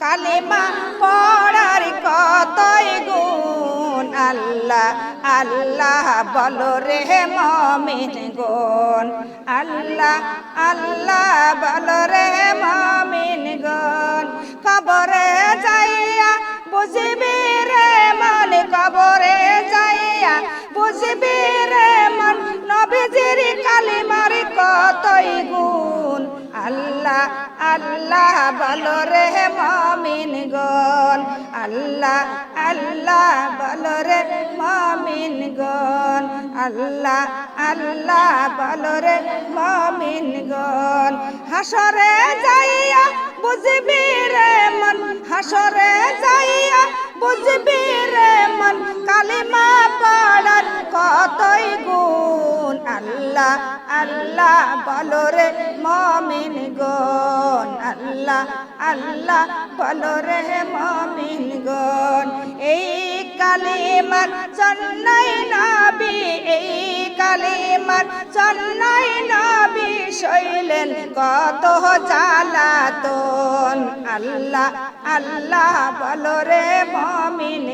কালিমা পড়ার কতই গুণ? আল্লাহ আল্লাহ বলো রে মমিন গুণ। আল্লাহ আল্লাহ বলো রে মমিন গুণ। কবরে যাইয়া বুঝবি রে মন, কবরে যাইয়া বুঝবি রে মন। নবীজির কালিমার কতই গুণ? আল্লাহ আল্লাহ বলো রে মমিন গন আল্লাহ আল্লাহ বলো রে মমিন গন আল্লাহ আল্লাহ বলো রে মমিন গন হাসরে যাইয়া বুঝবি রে মন, হাসরে যাইয়া বুঝবি রে মন। কালিমা পড়ার কতই গুণ। আল্লাহ আল্লাহ বলো রে মমিন গন আল্লাহ আল্লাহ বলো রে মমিন গন এই কালিমার চন্নাই নাবি, এই কালিমার চন্নাই নাবি শৈলেন কত জ্বালাতন। আল্লাহ আল্লাহ বলো রে মমিন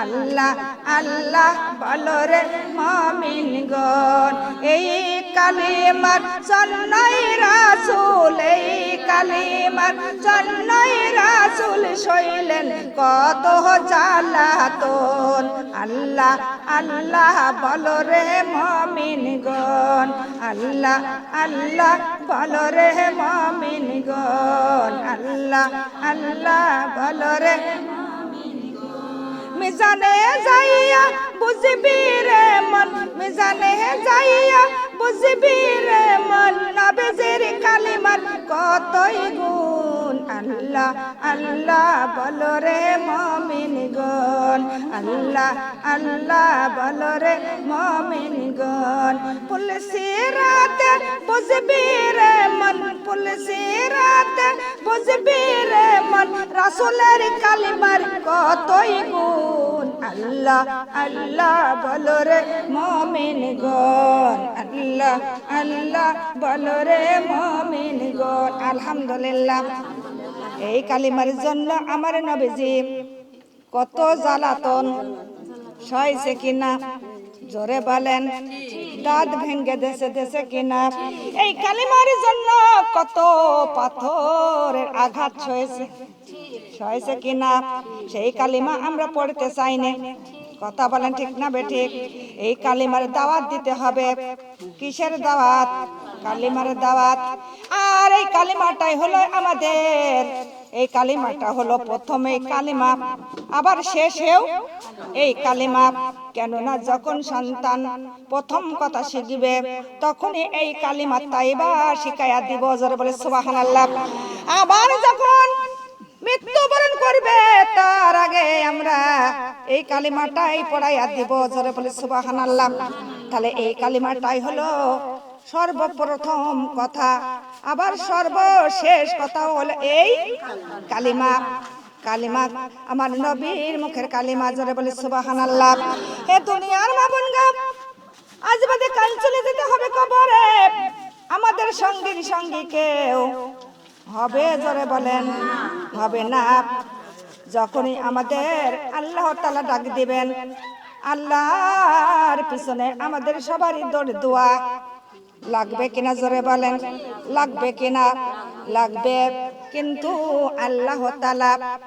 আল্লাহ আল্লাহ বলো রে মমিন গন এই কালিমার চন্নাই রাসুল, এই কালিমার চন্নাই রাসুল শৈলেন কত জ্বালাতন আল্লাহ আল্লাহ বলো রে মমিন গন আল্লাহ আল্লাহ বলো রে মমিন গন আল্লাহ আল্লাহ বলো রে মিজানে যাইয়া বুঝবি রে মন। মিজানে যাইয়া বুঝবি রে মন। নবেজের কালিমার কতই গুণ। আল্লাহ আল্লাহ বলো রে মমিন গন আল্লাহ আল্লাহ বলো রে মমিন গন পুলসি রাতে বুঝবি রে মন পুলসি রাতে বুঝবি রে মন, রাসুলের কালিমার কতই গুণ। আল্লাহ আল্লাহ বলো রে মমিন গন আল্লাহ আল্লাহ বলো রে মমিন গন আলহামদুলিল্লাহ। এই কালিমার জন্য আমার নবীজি কত জ্বালাতন সয়েছে কিনা? জোরে বলেন, দাঁত ভেঙ্গে দেশে দেশে কিনা? এই কালিমার জন্য কত পাথরের আঘাত সয়েছে সয়েছে কিনা? সেই কালিমা আমরা পড়তে চাই না কথা বলেন ঠিক না বেঠিক এই কালিমার দাওয়াত দিতে হবে। কিসের দাওয়াত? কালিমার দাওয়াত। আর এই কালিমাটাই হলো আমাদের। এই কালিমাটা হলো প্রথমে কালিমা, আবার শেষেও এই কালিমা। কেননা যখন সন্তান প্রথম কথা শিখবে, তখনই এই কালিমা তাইবা শিখাইয়া দিব। জোরে বলে, সুবহানাল্লাহ। আবার যখন মৃত্যুবরণ করবে, তার আগে আমরা এই কালিমাটাই পড়াইয়া দিব। জোরে বলে, সুবহানাল্লাহ। তাহলে এই কালিমাটাই হলো সর্বপ্রথম কথা, আবার সর্বশেষ কথা হলো এই কালিমা। কালিমা আমার নবীর মুখের কালিমা, জোরে বলে সুবাহান আল্লাহ হে দুনিয়ার মাবুন গা, আজ বাদে কাল চলে যেতে হবে কবরে। আমাদের সঙ্গীর সঙ্গী কেউ হবে, জোরে বলেন, হবে না। যখনই আমাদের আল্লাহ তালা ডাক দিবেন, আল্লাহর পিছনে আমাদের সবারই দৌড় দোয়া। লাগবে কিনা জোরে বলেন? লাগবে কিনা? লাগবে। কিন্তু আল্লাহ তালা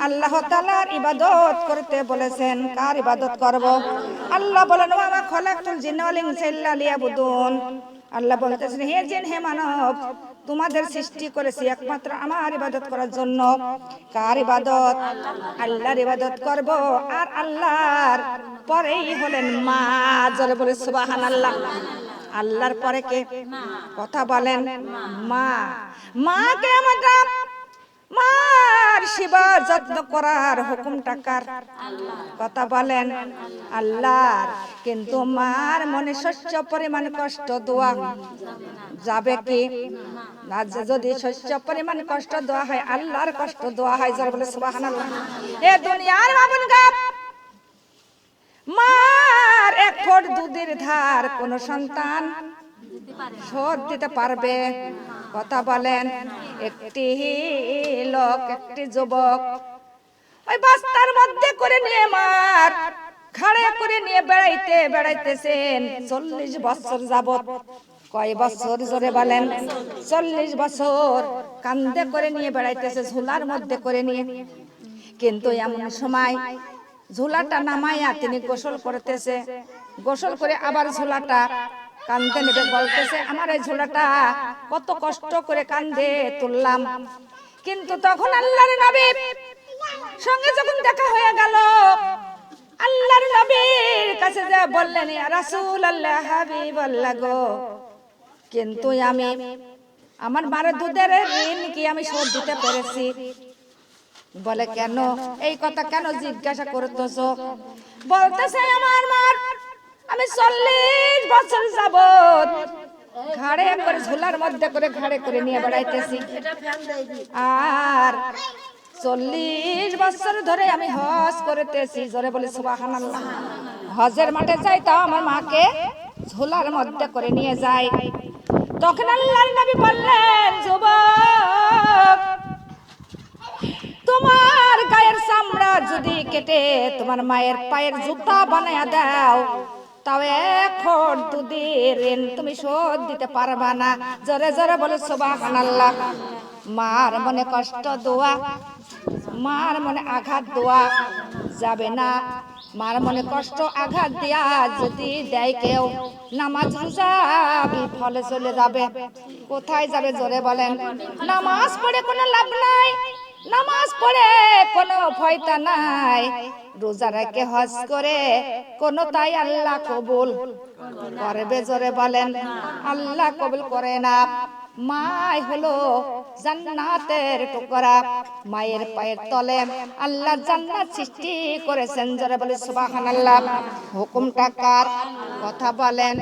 আল্লাহ তালার ইবাদত করতে বলেছেন। কার ইবাদত করব? আল্লাহ বলেন খলাকতুল জিন্না ওয়াল ইনসা ইল্লা আল্লাহ বলতেছেন, হে জিন, হে মানব, তোমাদের সৃষ্টি করেছি একমাত্র আমার ইবাদত করার জন্য। কার ইবাদত? আল্লাহর ইবাদত করব। আর আল্লাহর পরেই হলেন মা। জোরে বলে, সুবহানাল্লাহ। আল্লাহর পরে কে? কথা বলেন মা। মাকে আমরা মার সেবা যত্ন করার হুকুম টাকার কথা বলেন আল্লাহর। কিন্তু মার মনে শস্য পরিমাণ কষ্ট দোয়া। যাবে কি? না যদি শস্য পরিমাণ কষ্ট দেওয়া হয় আল্লাহর কষ্ট দোয়া হয় যার বলে সুবহানাল্লাহ। এ দুনিয়ার বাবন গাপ মার এক ফোট দুধের ধার, কোন সন্তান শোধ দিতে পারবে? কথা বলেন, একটি লোক, একটি যুবক, ওই বস্তার মধ্যে করে নিয়ে মার, ঘাড়ে করে নিয়ে বেড়াইতে বেড়াইতেছেন। চল্লিশ বছর যাবত কয় বছর জোরে বলেন? চল্লিশ বছর কান্দে করে নিয়ে বেড়াইতেছে, ঝুলার মধ্যে করে নিয়ে। কিন্তু এমন সময় ঝুলাটা নামাইয়া তিনি গোসল করতেছে। গোসল করে আবার ঝোলাটা কান্দে নেবে, বলতেছে, আমার এই ঝোলাটা কত কষ্ট করে কান্দে তুললাম। কিন্তু তখন আল্লাহর নবী সঙ্গে যখন দেখা হয়ে গেল, আল্লাহর নবীর কাছে যা বললেন রাসূল আল্লাহ হাবিব আল্লাহ গো, কিন্তু আমি, আমার মারে দুধের ঋণ কি আমি শোধ দিতে পেরেছি? বলে কেন? এই কথা কেন জিজ্ঞাসা করতেছ? বলতেছে আমার মার আমি চল্লিশ বছর যাবত ঘাড়ে করে ঝোলার মধ্যে করে ঘাড়ে করে নিয়ে বেড়াইতেছি। আর চল্লিশ বছর ধরে আমি হজ করতেছি। জোরে বলে সুবাহান হজের মাঠে যাই তাও আমার মাকে ঝোলার মধ্যে করে নিয়ে যাই। তখন আল্লাহর নবী বললেন যুবক তোমার গায়ের চামড়া যদি কেটে তোমার মায়ের পায়ের জুতা বানায় দাও। তাও এখন দুধের ঋণ তুমি শোধ দিতে পারবা না। জোরে জোরে বলে সোবাহান আল্লাহ মার মনে কষ্ট দোয়া, মার মনে আঘাত দোয়া যাবে না। মার মনে কষ্ট আঘাত দিয়া যদি দেয় কেউ, নামাজ রোজা ফলে চলে যাবে। কোথায় যাবে জোরে বলেন? নামাজ পড়ে কোনো লাভ নাই। নামাজ পড়ে কোনো ফয়তা নাই। রোজা রেখে হজ করে কোনো তাই আল্লাহ কবুল করবে জোরে বলেন, আল্লাহ কবুল করে না। মাই হলো জান্নাতের টুকরা, মায়ের পায়ের তলে আল্লাহ জান্নাত সৃষ্টি করেছেন জোরে বলে সুবহানাল্লাহ। হুকুমটা কার? কথা বলেন,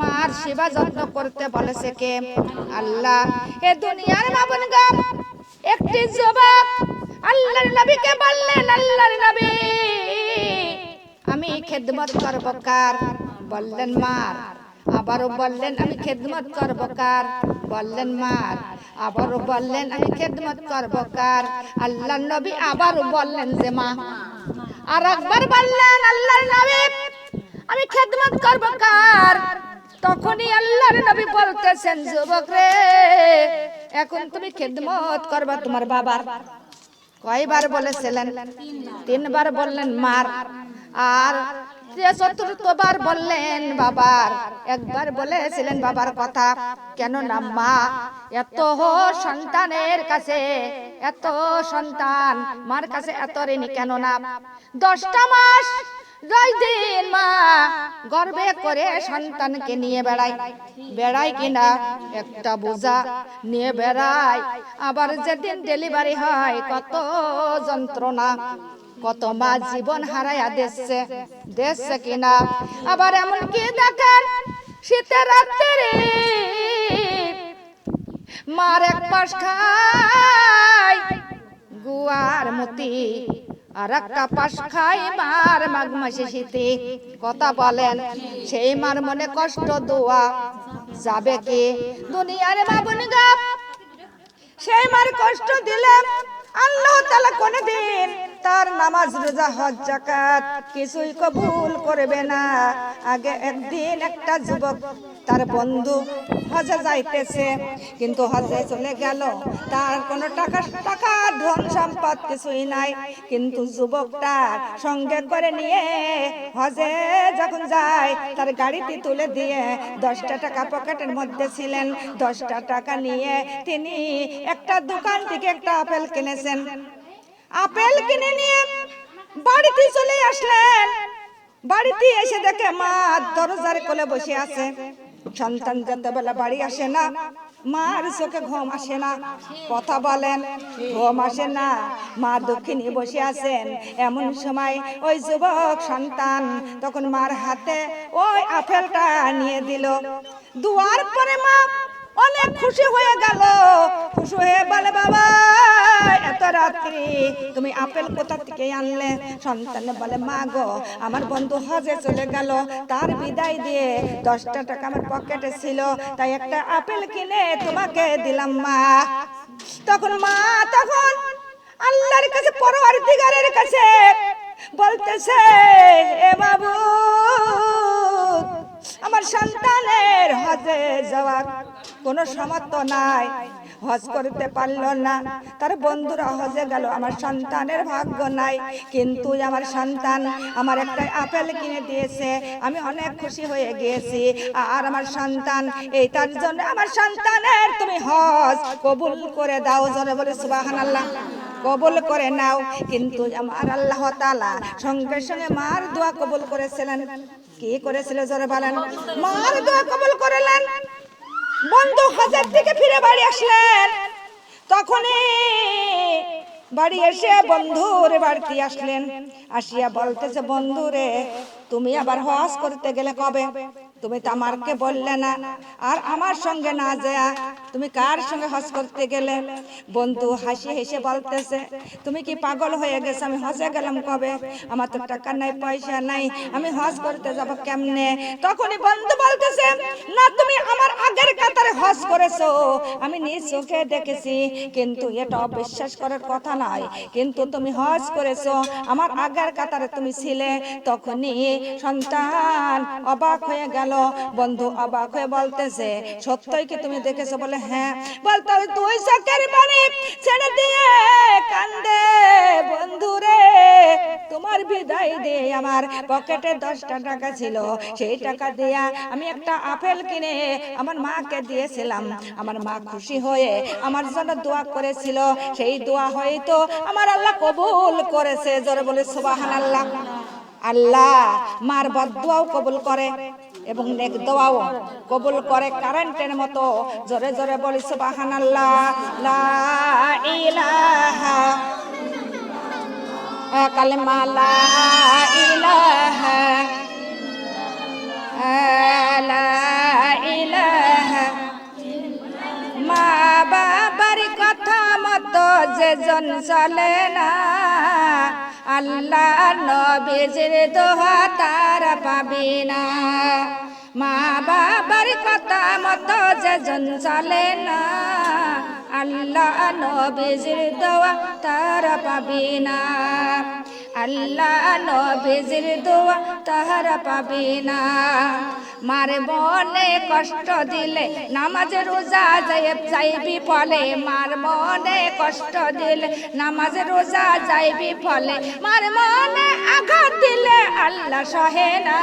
মার সেবা যত্ন করতে বলেছে কে? আল্লাহ। এ দুনিয়ার মাবন গাম একটি জবাব আল্লাহর নবীকে বললেন, আল্লাহর নবী, আমি খেদমত করব কার? বললেন, মার। আবারও বললেন, আমি খেদমত করব কার? বললেন, মার। আবারও বললেন, আমি খেদমত করব কার? আল্লাহর নবী আবারও বললেন যে, মা। আর একবার বললেন, আল্লাহর নবী, আমি খেদমত করব কার? তখনই আল্লাহর নবী বলতেছেন, যুবক রে, এখন তুমি খেদমত করবা তোমার বাবার। কয়বার বলেছিলেন? তিনবার বললেন, মার। আর চতুর্থবার বললেন, বাবার। একবার বলেছিলেন বাবার কথা কেন না মা এত সন্তানের কাছে, এত সন্তান মার কাছে এত ঋণী কেন না দশটা মাস দশ দিন মা, গর্বে করে সন্তানকে নিয়ে বেড়াই। বেড়াই কিনা একটা বোঝা, নিয়ে বেড়াই। আবার যেদিন ডেলিভারি হয়, কত যন্ত্রণা, কত মা জীবন হারাইয়া দিচ্ছে দিচ্ছে কিনা? আবার এমন কি দেখেন, শীতের রাত্রে, মার এক পাশ খায়, গুয়ার মতি আর একটা পাশ খাই মার মাঘ মাসে শীতে। কথা বলেন, সেই মার মনে কষ্ট দোয়া। যাবে কি? দুনিয়ার বাবুন গা। সেই মার কষ্ট দিলে আল্লাহ তালা কোনদিন তার নামাজ, রোজা, হজ জাকাত কিছুই কবুল করবে না। আগে একদিন একটা যুবক, তার বন্ধু হজে যাইতেছে, কিন্তু হজে চলে গেল। তার কোনো টাকা টাকা, ধন সম্পদ কিছুই নাই। কিন্তু যুবকটা সঙ্গে করে নিয়ে হজে যখন যায়, তার গাড়িটি তুলে দিয়ে দশটা টাকা পকেটের মধ্যে ছিলেন। দশটা টাকা নিয়ে তিনি একটা দোকান থেকে একটা আপেল কিনেছেন। আপেল কিনে নিয়ে বাড়িতে চলে আসলেন। বাড়িতে এসে দেখে মা দরজার কোলে বসে আছে। সন্তান যতবেলা বাড়ি আসে না, মার চোখে ঘুম আসে না। কথা বলেন, ঘুম আসে না। মা দক্ষিণে বসে আছেন। এমন সময় ওই যুবক সন্তান তখন মার হাতে ওই আপেলটা নিয়ে দিল। দুয়ার পরে মা অনেক খুশি হয়ে গেল। খুশি হয়ে বলে, বাবা, এত রাত্রি তুমি আপেল কোথা থেকে আনলে? সন্তান বলে, মা গো, আমার বন্ধু হজে চলে গেল। তার বিদায় দিয়ে দশটা টাকা আমার পকেটে ছিল। তাই একটা আপেল কিনে তোমাকে দিলাম, মা। তখন মা তখন আল্লাহর কাছে পরোয়ার দিগারের কাছে বলতেছে, এ বাবু, আমার সন্তানের হজে যাওয়ার কোনো সামর্থ্য নাই। হজ করতে পারল না। তার বন্ধুরা হজে গেল। আমার সন্তানের ভাগ্য নাই। কিন্তু আমার সন্তান আমার একটা আপেল কিনে দিয়েছে। আমি অনেক খুশি হয়ে গিয়েছি। আর আমার সন্তান, এই তার জন্য আমার সন্তানের তুমি হজ কবুল করে দাও। জনে বলে সুবাহান আল্লাহ কবুল করে নাও। কিন্তু আমার আল্লাহ তালা সঙ্গে সঙ্গে মার দোয়া কবুল করেছিলেন। কি করেছিল? জোরে বলেন। মার দোয়া কবল করলেন। বন্ধু হাজার থেকে ফিরে বাড়ি আসলেন। তখনই বাড়ি এসে বন্ধুর বাড়িতে আসলেন। আসিয়া বলতেছে, বন্ধুরে, তুমি আবার হজ করতে গেলে কবে? তুমি তো আমারকে বললে না। আর আমার সঙ্গে না যায় তুমি কার সঙ্গে হজ করতে গেলে? বন্ধু হাসি হেসে বলতেছে, তুমি কি পাগল হয়ে গেছে? আমি হজে গেলাম কবে? আমার তো টাকা নাই, পয়সা নাই, আমি হজ করতে যাব কেমনে? তখনই বন্ধু বলতেছে, না, তুমি আমার আগের কাতারে হজ করেছ। আমি নিজ চোখে দেখেছি, কিন্তু এটা অবিশ্বাস করার কথা নয় কিন্তু তুমি হজ করেছ, আমার আগের কাতারে তুমি ছিলে। তখনই সন্তান অবাক হয়ে গেল। বন্ধু অবাক হয়ে বলতেছে, সত্যই কি তুমি দেখেছ বলে হ্যাঁ বলতে তুই চোখের পানি ছেড়ে দিয়ে কান্দে, বন্ধু রে, তোমার বিদায় দিয়ে আমার। পকেটে দশটা টাকা ছিল, সেই টাকা দিয়া আমি একটা আপেল কিনে আমার মাকে দিয়েছিলাম। আমার মা খুশি হয়ে আমার জন্য দোয়া করেছিল। সেই দোয়া হয়তো আমার আল্লাহ কবুল করেছে। জোরে বলে সুবাহান আল্লাহ আল্লাহ মার বদুয়াও কবুল করে। এবং নেক দোয়াও কবুল করে কারেন্টের মতো জোরে জোরে বলি সুবাহান আল্লাহ লা ইলাহা কালেমা লা ইলাহা লা ইলাহা মা বাবার কথা মতো যে জন চলে না। আল্লাহ নবীজির দোহা তার পাবি না। মা বাবার কথা মতো যে চলে না। আল্লাহ নবীজির দোয়া তার পাবি না। আল্লাহ নবীজির দোয়া তাহারা পাবি না। মার মনে কষ্ট দিলে, নামাজ রোজা যাই যাইবি ফলে। মার মনে কষ্ট দিলে, নামাজ রোজা যাইবি ফলে। মার মনে আঘাত দিলে আল্লাহ সহে না।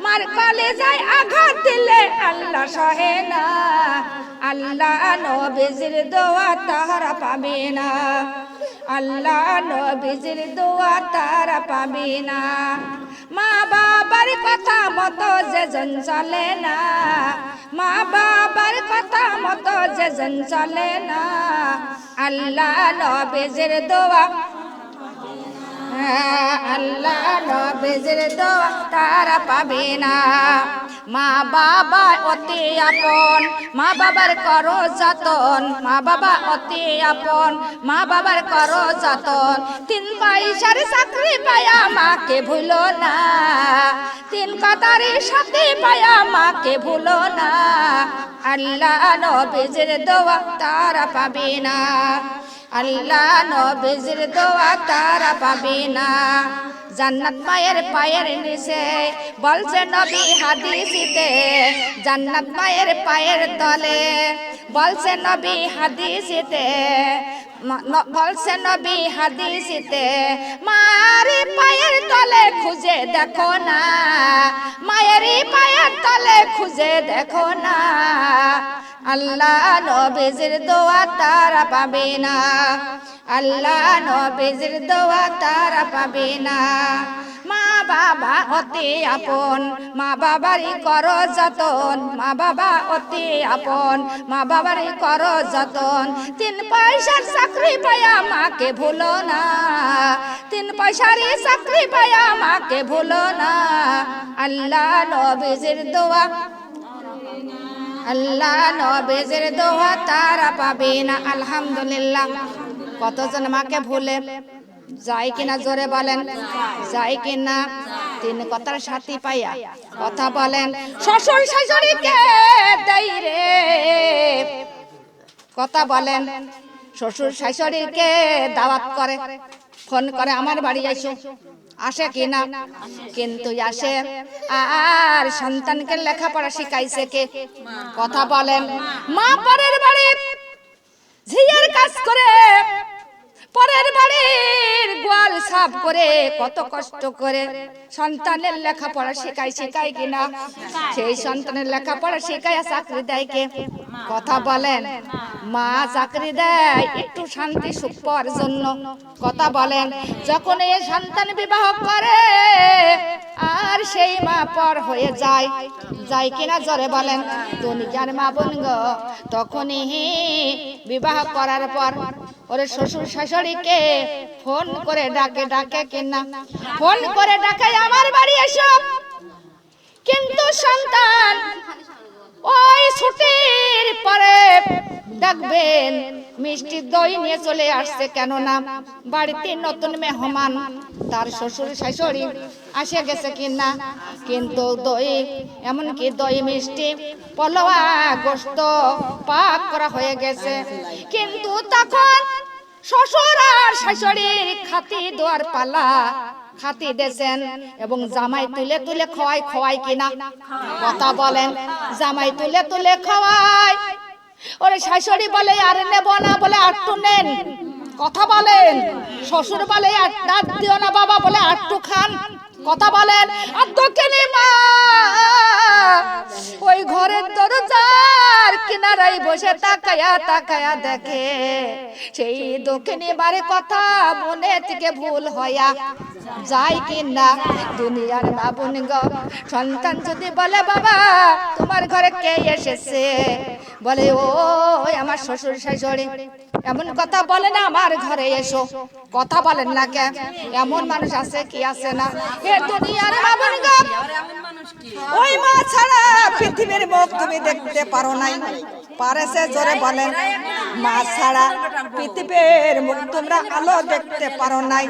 মার কলে যায় আঘাত দিলে আল্লাহ সহে না। আল্লাহ নবীজির দোয়া তাহারা পাবে না। আল্লাহ নবীজির দোয়া তারা পাবি না। মা বাবার কথা মতো যে জন চলে না। মা বাবার কথা মতো যে জন চলে না। আল্লাহ নবেজের দোয়া আল্লাহ নবীজির দোয়া তারা পাবে না। মা বাবা অতি আপন, মা বাবার করো যতন, মা বাবা অতি আপন, মা বাবার করো যতন। তিন পয়সার চাকরি পায়া মাকে ভুলো না। তিন কাতারে সাথে পায়া মাকে ভুলো না। আল্লাহ নবীজির দোয়া তারা পাবে না। আল্লাহ নবীজির দোয়া তারা পাবে না। জান্নাত মায়ের পায়ের নিচে বলছে নবী হাদিসিতে, জান্নাত মায়ের পায়ের তলে বলছে নবী হাদিসিতে বলছে নবী হাদিসিতে, মায়ের পায়ের তলে খুঁজে দেখো না। মায়ের পায়ের তলে খুঁজে দেখো না। আল্লাহ নবীজির দোয়া তারা পাবে না। আল্লাহ নবীজির দোয়া তারা পাবে না। বাবা অতি আপন। মা বাবারই করো যতন। মা বাবা অতি আপন। মা বাবারই কর যতন। তিন পয়সার চাকরি পায়া মাকে ভুলো না। তিন পয়সারই চাকরি পায়া মাকে ভুলো না। আল্লাহ নবীজির দোয়া। আল্লাহ নবেজের দোয়া তারা পাবে না। আলহামদুলিল্লাহ। কতজন মাকে ভুলে? যায় কিনা জোরে বলেন যায় কিনা তিন কথার সাথী পাইয়া কথা বলেন শ্বশুর শাশুড়িকে দেই রে। কথা বলেন শ্বশুর শাশুড়িকে দাওয়াত করে, ফোন করে আমার বাড়ি আইসো আসে কিনা কিন্তু আসে, আর সন্তানকে লেখাপড়া শিখাইছে কে? কথা বলেন, মা পরের বাড়ি ঝিয়ের কাজ করে পরের বাড়ির গোয়াল সাফ করে কত কষ্ট করে সন্তানের লেখাপড়া শেখায় শেখায় কিনা সেই সন্তানের লেখাপড়া শেখায় চাকরি দেয় কে? কথা বলেন, মা চাকরি দেয় একটু শান্তি সুখ পাওয়ার জন্য। কথা বলেন, যখন এই সন্তান বিবাহ করে, আর সেই মা পর হয়ে যায় যায় কিনা জরে বলেন। দুনিয়ার মা বোন গো, তখনই বিবাহ করার পর ওরে শ্বশুর শাশুড়িকে ফোন করে ডাকে ডাকে কিনা। ফোন করে ডাকে, আমার বাড়ি এসো। কিন্তু সন্তান ওই ছুটির পরে ডাকবেন মিষ্টি দই নিয়ে চলে আসছে, কেননা বাড়িতে নতুন মেহমান, তার শ্বশুর, শাশুড়ি আসে গেছে কিনা। কিন্তু দই, এমনকি দই মিষ্টি, পলোয়া, গোস্ত, পাক করা হয়ে গেছে। কিন্তু তখন শ্বশুর আর শাশুড়ির খাতি দোয়ার পালা খাতি দেছেন এবং জামাই তুলে তুলে খাওয়াই খাওয়াই কিনা? কথা বলেন, জামাই তুলে তুলে খাওয়াই ওরে শাশুড়ি বলে, আরে নেব না বলে আটটু নেন। কথা বলেন, শ্বশুর বলে দাঁত দিও না বাবা বলে আটটু খান। কথা বলেন, আর দক্ষিণী মা, ওই ঘরের দরজার কিনারায় বসে তাকায়া তাকায়া দেখে। সেই দক্ষিণী বারে কথা মনে থেকে ভুল হয়া যায় কি না দুনিয়ার বাবুন গো, সন্তান যদি বলে, বাবা, তোমার ঘরে কে এসেছে? বলে ও আমার শ্বশুর শাশুড়ি। এমন কথা বলে না, আমার ঘরে এসো। কথা বলেন না কে এমন মানুষ আছে কি আছে না? গো। ওই মা ছাড়া পৃথিবীর মুখ তুমি দেখতে পারো নাই। পারেছে জোরে বলেন মা ছাড়া পৃথিবীর মুখ তোমরা আলো দেখতে পারো নাই।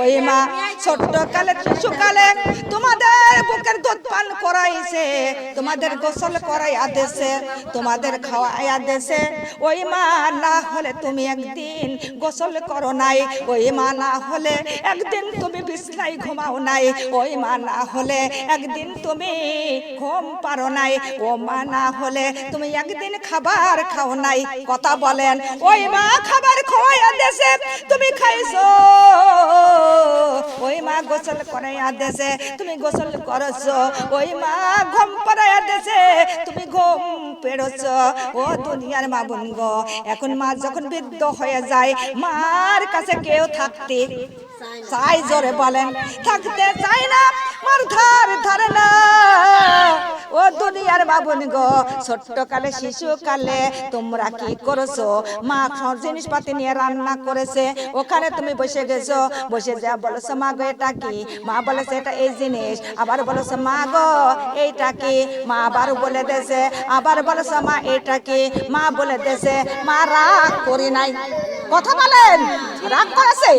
ওই মা ছোট্ট কালে শিশুকালে তোমাদের বুকের দুধ পান করাইছে, তোমাদের গোসল করাইয়া দেছে, তোমাদের খাওয়াইয়া দেছে। ওই মা না হলে তুমি একদিন গোসল করো নাই। ওই মা না হলে একদিন তুমি বিছনায় ঘুমাও নাই। ওই মা না হলে একদিন তুমি ঘুম পারো নাই। ও মা না হলে তুমি একদিন খাবার খাও নাই, কথা বলেন। ওই মা খাবার খাওয়াইয়া দেছে, তুমি খাইছো? ওই মা গোসল করাইয়া দেছে, তুমি গোসল করছ? ওই মা ঘুম পাড়াইয়া দেছে, তুমি ঘুম পেড়ছ? ও দুনিয়ার মা বোন এখন মা যখন বৃদ্ধ হয়ে যায়, মার কাছে কেউ থাকতে চাই জোরে বলেন, থাকতে চাই না, মার ধার ধারে না। ও দুনিয়ার বাবুন গো ছোট্ট কালে শিশু কালে তোমরা কি করেছ? মা জিনিসপাতি নিয়ে রান্না করেছে, ওখানে তুমি বসে গেছো, বসে যা বলেছ, মা গো, এটা কি? মা বলেছে, এটা এই জিনিস। আবার বলেছ, মা গো, এইটা কি? মা আবার বলে দেছে আবার বলেছ, মা, এটা কি? মা বলে দেছে মা, রাগ করি নাই। কথা বলেন, রাগ করেছে?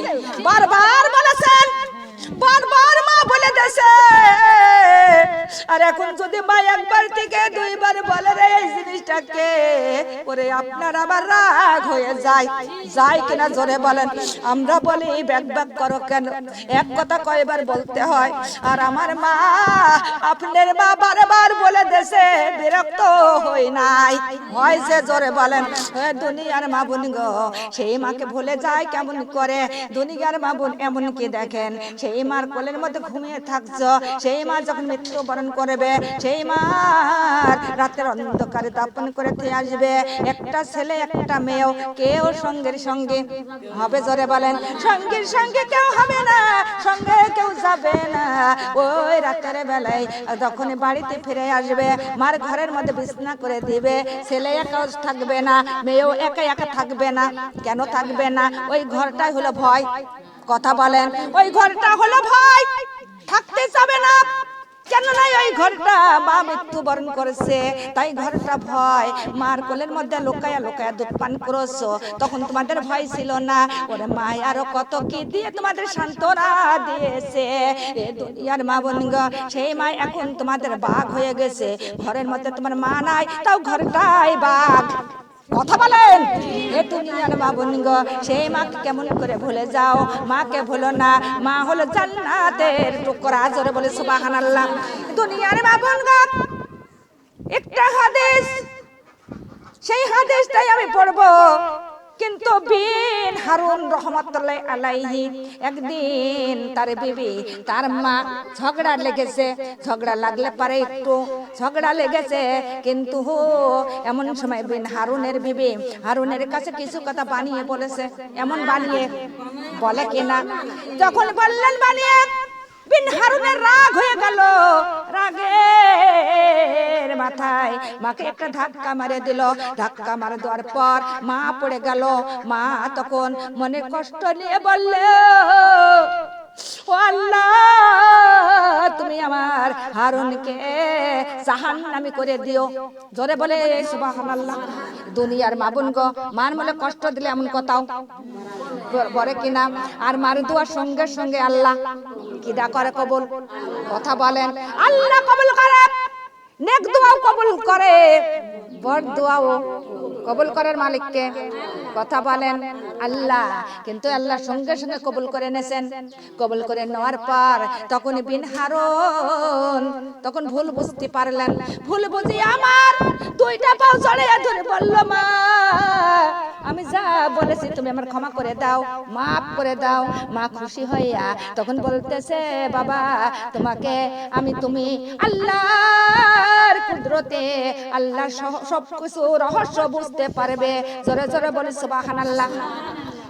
বারবার বলেছেন বারবার মা বলে দেছে আর এখন যদি মা একবার থেকে দুইবার বলে রে এই জিনিসটাকে, ওরে আপনার আবার রাগ হয়ে যায়। যায় কিনা জোরে বলেন। আমরা বলি, ব্যাগ ব্যাগ করো কেন? এক কথা কয়বার বলতে হয়। আর আমার মা আপনার মা বারবার বলে দেশে, বিরক্ত হই নাই। হয় যে জোরে বলেন। দুনিয়ার মা বোন গো, সেই মাকে ভুলে যায় কেমন করে? দুনিয়ার মা বোন এমন কি দেখেন? সেই মার কোলের মধ্যে ঘুমিয়ে থাকছ। সেই মা যখন মৃত্যুবরণ করবে সেই মার রাতের অন্ধকারে দাপন করে আসবে। একটা ছেলে একটা মেয়েও কেউ সঙ্গের সঙ্গে হবে জোরে বলেন। সঙ্গের সঙ্গে কেউ হবে না সঙ্গে কেউ যাবে না। ওই রাতের বেলায় যখন বাড়িতে ফিরে আসবে মার ঘরের মধ্যে বিছনা করে দিবে। ছেলে একা থাকবে না মেয়েও একা একা থাকবে না। কেন থাকবে না? ওই ঘরটাই হলো ভয়। কথা বলেন, ওই ঘরটা হলো ভয় থাকতে যাবে না। কেননা ওই ঘরটা মা মৃত্যুবরণ করেছে, তাই ঘরটা ভয়। মার কোলের মধ্যে লোকায়া লোকায়া দুধ পান করছ, তখন তোমাদের ভয় ছিল না। ওরে মা আরও কত কি দিয়ে তোমাদের সান্ত্বনা দিয়েছে? এ দুনিয়ার মা বোন সেই মা এখন তোমাদের বাঘ হয়ে গেছে, ঘরের মধ্যে তোমার মা নাই, তাও ঘরটাই বাঘ। কথা বলেন। এ তুমি মা বাবনিগ সেই মাকে কেমন করে ভুলে যাও? মাকে ভুলো না। মা হলো জান্নাতের টুকরা। জোরে বলে, সুবহানাল্লাহ। দুনিয়ার মা বোন গো একটা হাদিস। সেই হাদিসটাই আমি পড়ব। কিন্তু বিন হারুন রহমতুল্লাহ আলাইহি একদিন তার বিবি, তার মা ঝগড়া লেগেছে। ঝগড়া লাগলে পারে একটু ঝগড়া লেগেছে। কিন্তু হো, এমন সময় বিন হারুনের বিবি হারুনের কাছে কিছু কথা বানিয়ে বলেছে। এমন বানিয়ে বলে কিনা? যখন বললেন বানিয়ে বিন হারুনের রাগ হয়ে গেল। রাগের মাথায় মাকে একটা ধাক্কা মারে দিল। ধাক্কা মারে দেওয়ার পর মা পড়ে গেল। মা তখন মনে কষ্ট নিয়ে বললে আল্লাহ, তুমি আমার হারুনকে জাহান নামি করে দিও। জোরে বলে, সুবহানাল্লাহ। দুনিয়ার মাবুন গো মান মনে কষ্ট দিলে এমন কথাও। বলে কিনা আর মার দুয়ার সঙ্গে সঙ্গে আল্লাহ কিদা করে কবুল? কথা বলেন, আল্লাহ কবুল করে নেক দোয়াও কবুল করে। বড় দোয়াও কবুল করার মালিককে কথা বলেন, আল্লাহ কিন্তু আল্লাহ সঙ্গে সঙ্গে কবুল করে নেছেন কবুল করে নেওয়ার পর তখন বিন হারুন তখন ভুল বুঝতে পারলেন। ভুল বুঝি আমার দুইটা পাও চড়ে ধরে বলল, মা আমি যা বলেছি তুমি আমার ক্ষমা করে দাও, মাফ করে দাও। মা খুশি হইয়া তখন বলতেছে, বাবা, তোমাকে আমি, তুমি আল্লাহর কুদরতে আল্লাহ সব কিছু রহস্য বুঝতে পারবে। জোরে জোরে বলে সুবাহান আল্লাহ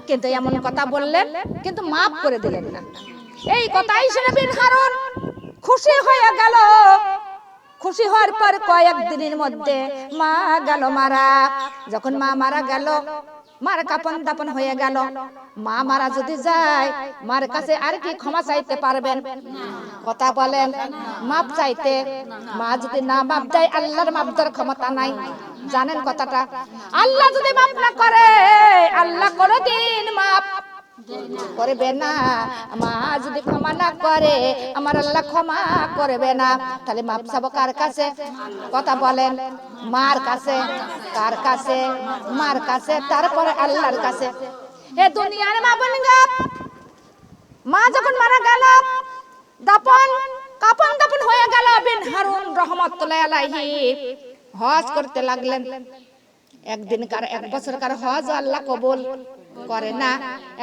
কিন্তু এমন কথা বললেন, কিন্তু মাফ করে দিলেন না। এই কথাই শুনে বিন হারুন খুশি হয়ে গেল। খুশি হওয়ার পর কয়েক দিনের মধ্যে মা গেল মারা। যখন মা মারা গেল, মার কাপন দাপন হয়ে গেল। মা মারা যদি যায়, মার কাছে আর কি ক্ষমা চাইতে পারবেন? কথা বলেন, মাপ চাইতে। মা যদি না মাপ দেয়, আল্লাহর মাপ দেওয়ার ক্ষমতা নাই। জানেন কথাটা? আল্লাহ যদি মাপ না করে, আল্লাহ কোনোদিন মাপ করবে না। মা যদি ক্ষমা না করে, আমার আল্লাহ ক্ষমা করবে না। তাহলে মাপ চাবো কার কাছে? কথা বলেন, মার কাছে, কার কাছে? মার কাছে, তারপরে আল্লাহর কাছে। এ দুনিয়ার মা মা যখন মারা গেল, দাপন, কাপন দাপন হয়ে গেল বিন হারুন রহমতুল্লাহ আলাইহি। হজ করতে লাগলেন। একদিন কার এক বছর কার হজ আল্লাহ কবুল। করে না।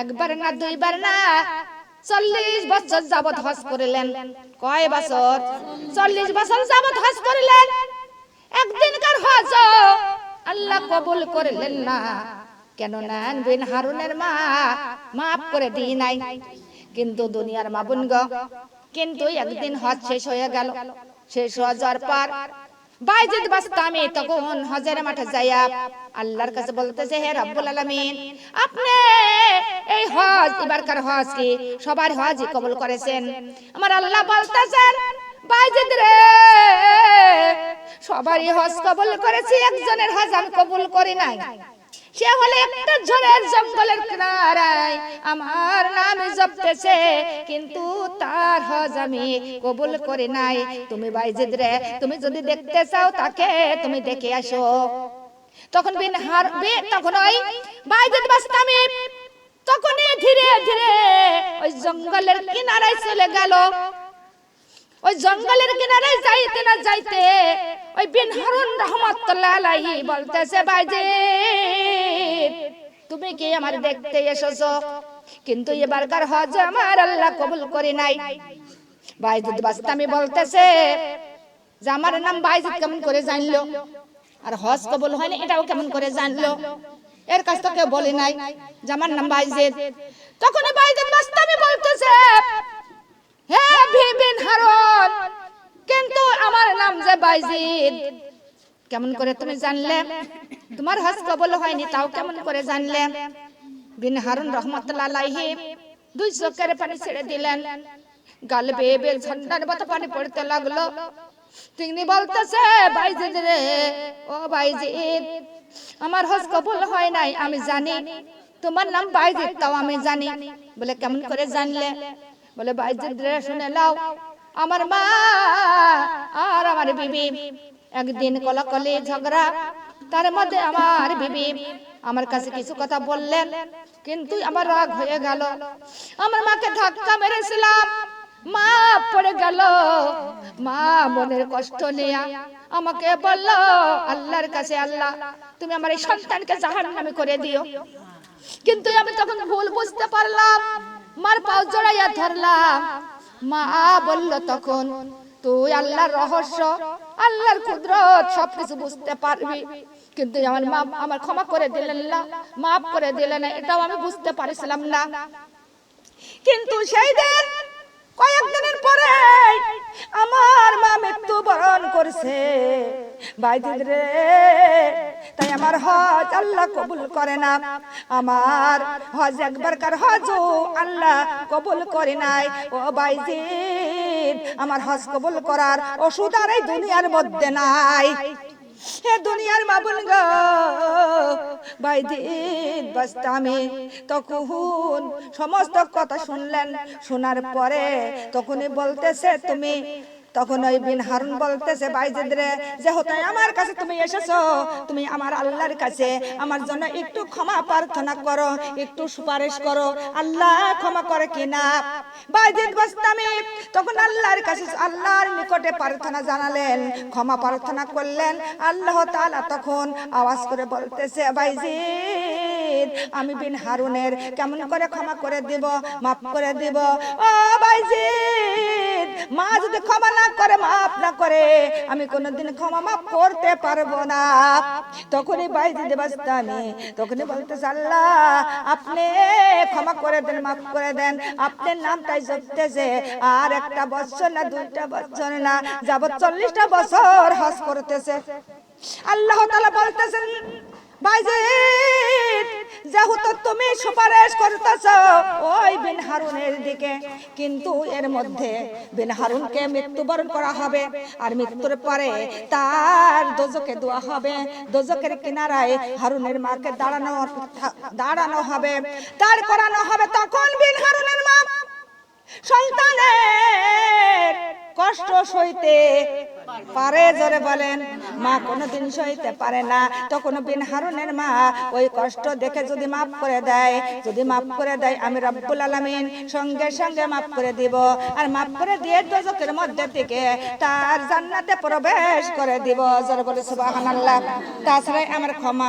একবার না, দুইবার না। চল্লিশ বছর যাবৎ হজ করিলেন। কয় বছর? চল্লিশ বছর যাবৎ হজ করিলেন। একদিন কার হজ আল্লাহ কবুল করলেন না। কেন না বিন হারুনের মা মাফ করে দিই নাই। কিন্তু দুনিয়ার মা বোন কিন্তু একদিন হজ শেষ হয়ে গেল। শেষ হয়ে যাওয়ার পর যদি বাস্তামি তখন হজের মাঠে যাইয়া আল্লাহর কাছে বলতেছে, হে রব্বুল আলামিন, আপনি এই হজ, এবারকার হজ কি? সবার হজই কবুল করেছেন? আমার আল্লাহ বলতেছেন বাইজিদ রে, সবারই হজ কবুল করেছি, একজনের হজ আমি কবুল করি নাই। সে হলে একটা ঝড়ের জঙ্গলের কিনারায়। আমার নাম জপতেছে, কিন্তু তার হজ আমি কবুল করে নাই। তুমি বাইজিদ রে, তুমি যদি দেখতে চাও তাকে, তুমি দেখে আসো। তখন বিন হার, বে, তখন ওই বাইজিদ বাস্তামি, তখনই ধীরে ধীরে ওই জঙ্গলের কিনারায় চলে গেল। ওই জঙ্গলের কিনারে যাইতে না যাইতে ওই বিন হারুন রহমতুল্লাহ আলাইহি বলতেছে, বাইজি, তুমি কি আমার দেখতে এসেছ? কিন্তু এবারকার হজ আমার আল্লাহ কবুল করি নাই। বাইজিদ বাস্তামি বলতেছে, যে আমার নাম বাইজিদ কেমন করে জানলো? আর হজ কবুল হয়নি, এটাও কেমন করে জানলো? এর কাছ কেউ বলে নাই যে আমার নাম বাইজিদ। তখন বাইজিদ বাস্তামি বলতেছে হে ভিবিন হারন, কিন্তু আমার নাম যে বাইজিদ। কেমন করে তুমি জানলে? তোমার হজ কবল হয়নি, তাও কেমন করে জানলে? বিন হারুন রহমতুল্লাহ আলাইহি দুই চোখের পানি ছেড়ে দিলেন। গাল বেয়ে বেয়ে ঝন্ডার মতো পানি পড়তে লাগল। তিনি বলতেছে, বাইজিদ রে, ও বাইজিদ, আমার হজ কবুল হয় নাই, আমি জানি। তোমার নাম বাইজিদ, তাও আমি জানি। বলে কেমন করে জানলে? বলে বাইজিদ রে শুনে লাও আমার মা আর আমার বিবি। একদিন কলাকলি ঝগড়া তার মধ্যে আমার বিবি আমার কাছে কিছু কথা বললেন কিন্তু আমার রাগ হয়ে গেল। আমার মাকে ধাক্কা মেরেছিলাম। মা পড়ে গেল। মা মনের কষ্ট নিয়ে আমাকে বলল আল্লাহর কাছে আল্লাহ তুমি আমার এই সন্তানকে জাহান্নামে করে দিও। কিন্তু আমি তখন ভুল বুঝতে পারলাম। মার পাও জড়াইয়া ধরলাম। মা বলল, তখন তুই আল্লাহর রহস্য, আল্লাহর কুদরত সবকিছু বুঝতে পারবি। কিন্তু আমার মা আমার ক্ষমা করে দিলেন না, মাফ করে দিলেন এটাও আমি বুঝতে পারছিলাম না। কিন্তু সেই দিন কয়েকদিনের পরে আমার মা মৃত্যুবরণ করছে। বাইদিদ রে, তাই আমার হজ আল্লাহ কবুল করে না। আমার হজ একবারকার হজ আল্লাহ কবুল করে নাই। ও বাইজিদ আমার হজ কবুল করার ওষুধ আর এই দুনিয়ার মধ্যে নাই। হে দুনিয়ার মাবুন গো বাইদিদ বাস্তামে তখন সমস্ত কথা শুনলেন, শোনার পরে তখনই বলতেছে তুমি তখন ওই বিন হারুন বলতেছে বাইজিদ রে যে হতে আমার কাছে তুমি এসেছ, তুমি আমার আল্লাহর কাছে আমার জন্য একটু ক্ষমা প্রার্থনা করো, একটু সুপারিশ করো। আল্লাহ ক্ষমা করে কিনা বাইজিদ বাস্তামি তখন আল্লাহর কাছে, আল্লাহর নিকটে প্রার্থনা জানালেন, ক্ষমা প্রার্থনা করলেন। আল্লাহ তাআলা তখন আওয়াজ করে বলতেছে, বাইজিদ, আমি বিন হারুনের কেমন করে ক্ষমা করে দিব, মাফ করে দিব? ও বাইজিদ, মা যদি ক্ষমা করে, মাফ না করে, আমি কোনোদিন ক্ষমা মাফ করতে পারব না। তখনই বাইজিদ বাস্তামি তখনই বলতেছে, আল্লাহ, আপনি ক্ষমা করে দেন, মাফ করে দেন। আপনার নামটাই জপতেছে, আর একটা বছর না, দুইটা বছর না যাবত চল্লিশটা বছর হজ করতেছে। আল্লাহ তালা বলতেছেন যেহেতু তুমি সুপারিশ করতেছ ওই বিন দিকে, কিন্তু এর মধ্যে বিন মৃত্যুবরণ করা হবে। আর মৃত্যুর পরে তার দোজকে দোয়া হবে। দোজকের কিনারায় হারুনের মাকে দাঁড়ানো দাঁড়ানো হবে। দাঁড় করানো হবে তখন বিন হারুনের মা সন্তানের কষ্ট সইতে পারে, জোরে বলেন। মা কোনোদিন সইতে পারে না। তখন বিন হারুনের মা ওই কষ্ট দেখে যদি মাফ করে দেয়, যদি মাফ করে দেয়, আমি রব্বুল আলামিন সঙ্গে সঙ্গে মাফ করে দিব। আর মাফ করে দিয়ে দোজকের মধ্যে থেকে তার জান্নাতে প্রবেশ করে দিব। জোরে বলে সুবহানাল্লাহ। তাছাড়াই আমার ক্ষমা।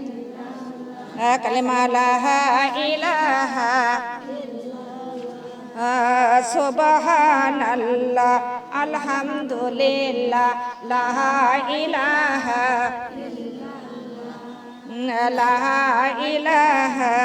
কালিমা লা ইলাহা সুবহানাল্লাহ আলহামদুলিল্লাহ লা ইলাহা লা ইলাহা